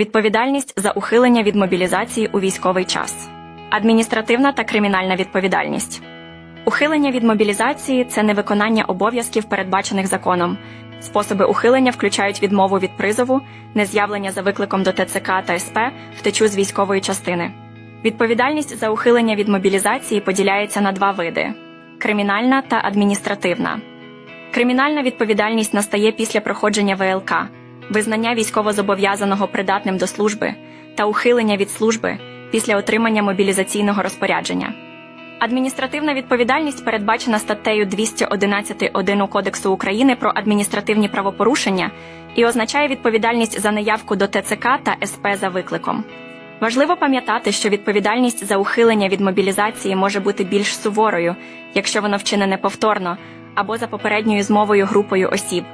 відповідальність за ухилення від мобілізації у військовий час, адміністративна та кримінальна відповідальність. Ухилення від мобілізації це невиконання обов'язків, передбачених законом. Способи ухилення включають відмову від призову, нез'явлення за викликом до ТЦК та СП, втечу з військової частини. Відповідальність за ухилення від мобілізації поділяється на два види: кримінальна та адміністративна. Кримінальна відповідальність настає після проходження ВЛК, визнання військовозобов'язаного придатним до служби та ухилення від служби після отримання мобілізаційного розпорядження. Адміністративна відповідальність передбачена статтею 211.1 Кодексу України про адміністративні правопорушення і означає відповідальність за неявку до ТЦК та СП за викликом. Важливо пам'ятати, що відповідальність за ухилення від мобілізації може бути більш суворою, якщо воно вчинене повторно або за попередньою змовою групою осіб.